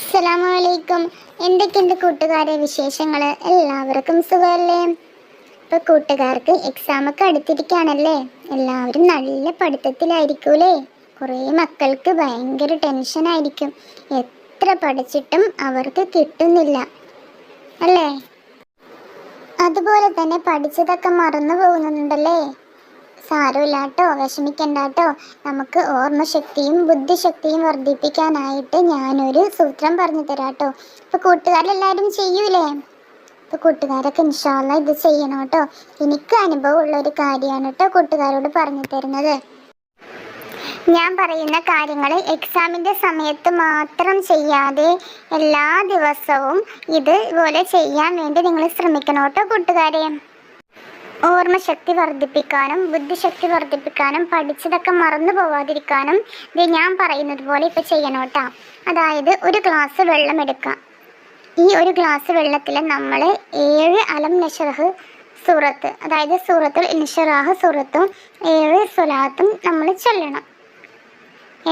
അസ്സലാമലൈക്കും. എന്തൊക്കെയുണ്ട് കൂട്ടുകാരെ വിശേഷങ്ങൾ എല്ലാവർക്കും സുഖമല്ലേ? ഇപ്പോൾ കൂട്ടുകാർക്ക് എക്സാമൊക്കെ അടുത്തിരിക്കുകയാണല്ലേ? എല്ലാവരും നല്ല പഠിത്തത്തിലായിരിക്കൂലേ? കുറേ മക്കൾക്ക് ഭയങ്കര ടെൻഷനായിരിക്കും എത്ര പഠിച്ചിട്ടും അവർക്ക് കിട്ടുന്നില്ല. അല്ലേ? അതുപോലെ തന്നെ പഠിച്ചതൊക്കെ മറന്നു പോകുന്നുണ്ടല്ലേ സാരമില്ല കേട്ടോ വിഷമിക്കണ്ട കേട്ടോ നമുക്ക് ഓർമ്മശക്തിയും ബുദ്ധിശക്തിയും വർദ്ധിപ്പിക്കാനായിട്ട് ഞാനൊരു സൂത്രം പറഞ്ഞു തരാം കേട്ടോ ഇപ്പൊ കൂട്ടുകാരെല്ലാവരും ചെയ്യൂലേ? ഇപ്പൊ കൂട്ടുകാരൊക്കെ ഇൻഷാല്ല ഇത് ചെയ്യണം കേട്ടോ എനിക്ക് അനുഭവമുള്ള ഒരു കാര്യമാണ് കേട്ടോ കൂട്ടുകാരോട് പറഞ്ഞു തരുന്നത്. ഞാൻ പറയുന്ന കാര്യങ്ങൾ എക്സാമിന്റെ സമയത്ത് മാത്രം ചെയ്യാതെ എല്ലാ ദിവസവും ഇതുപോലെ ചെയ്യാൻ വേണ്ടി നിങ്ങൾ ശ്രമിക്കണം കേട്ടോ കൂട്ടുകാരെ. ഓർമ്മശക്തി വർദ്ധിപ്പിക്കാനും ബുദ്ധിശക്തി വർദ്ധിപ്പിക്കാനും പഠിച്ചതൊക്കെ മറന്നു പോവാതിരിക്കാനും ഇത് ഞാൻ പറയുന്നത് പോലെ ഇപ്പം ചെയ്യണം കേട്ടോ അതായത് ഒരു ഗ്ലാസ് വെള്ളം എടുക്കാം. ഈ ഒരു ഗ്ലാസ് വെള്ളത്തിൽ നമ്മൾ ഏഴ് അലം നഷറഹ് സൂറത്ത് അതായത് സൂറത്തുൽ ഇൻഷറാഹ് സൂറത്തും ഏഴ് സുലാത്തും നമ്മൾ ചൊല്ലണം.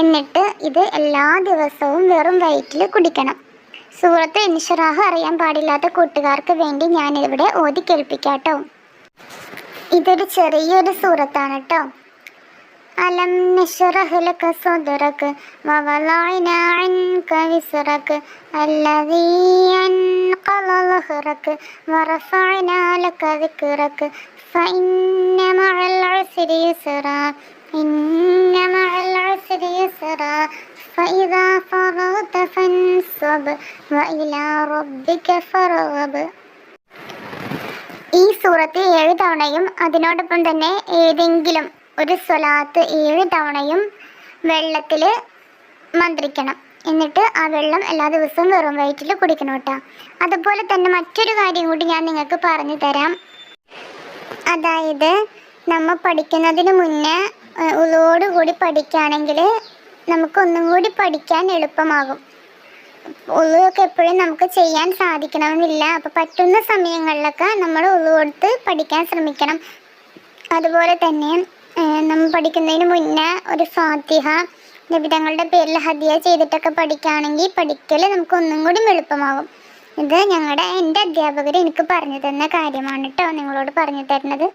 എന്നിട്ട് ഇത് എല്ലാ ദിവസവും വെറും വയറ്റിൽ കുടിക്കണം. സൂറത്ത് ഇൻഷറാഹ് അറിയാൻ പാടില്ലാത്ത കൂട്ടുകാർക്ക് വേണ്ടി ഞാനിവിടെ ഓതി കേൾപ്പിക്കാം കേട്ടോ ഇതൊരു ചെറിയൊരു സൂറത്താണ് കേട്ടോ അലം നശ്റഹ് ലക സദ്റക വവളഅന അൻക വിസ്റക അല്ലദീ അൻഖള ളഹ്റക വറഫഅന ലക ദിക്റക ഫഇന്ന മഅൽ ഉസ്രി യുസ്റാ ഇന്ന മഅൽ ഉസ്രി യുസ്റാ فإذا فرغت فانصب وإلى ربك فارغب ഈ സൂറത്ത് ഏഴ് തവണയും അതിനോടൊപ്പം തന്നെ ഏതെങ്കിലും ഒരു സ്വലാത്ത് ഏഴ് തവണയും വെള്ളത്തിൽ മന്ത്രിക്കണം. എന്നിട്ട് ആ വെള്ളം എല്ലാ ദിവസവും വെറും വയറ്റിൽ കുടിക്കണം കേട്ടോ. അതുപോലെ തന്നെ മറ്റൊരു കാര്യം കൂടി ഞാൻ നിങ്ങൾക്ക് പറഞ്ഞു തരാം. അതായത് നമ്മൾ പഠിക്കുന്നതിന് മുന്നേ ഉള്ളോടുകൂടി പഠിക്കുകയാണെങ്കിൽ നമുക്കൊന്നും കൂടി പഠിക്കാൻ എളുപ്പമാകും. ഉള്ളുവൊക്കെ എപ്പോഴും നമുക്ക് ചെയ്യാൻ സാധിക്കണമെന്നില്ല. അപ്പോൾ പറ്റുന്ന സമയങ്ങളിലൊക്കെ നമ്മൾ ഉള്ളു കൊടുത്ത് പഠിക്കാൻ ശ്രമിക്കണം. അതുപോലെ തന്നെ നമ്മൾ പഠിക്കുന്നതിന് മുന്നേ ഒരു ഫാത്തിഹ നിബിതങ്ങളുടെ പേരിൽ ഹദിയ ചെയ്തിട്ടൊക്കെ പഠിക്കുകയാണെങ്കിൽ പഠിക്കൽ നമുക്ക് ഒന്നും കൂടി എളുപ്പമാകും. ഇത് ഞങ്ങളുടെ എന്റെ അധ്യാപകർ എനിക്ക് പറഞ്ഞു തന്ന കാര്യമാണ് കേട്ടോ നിങ്ങളോട് പറഞ്ഞു തരുന്നത്.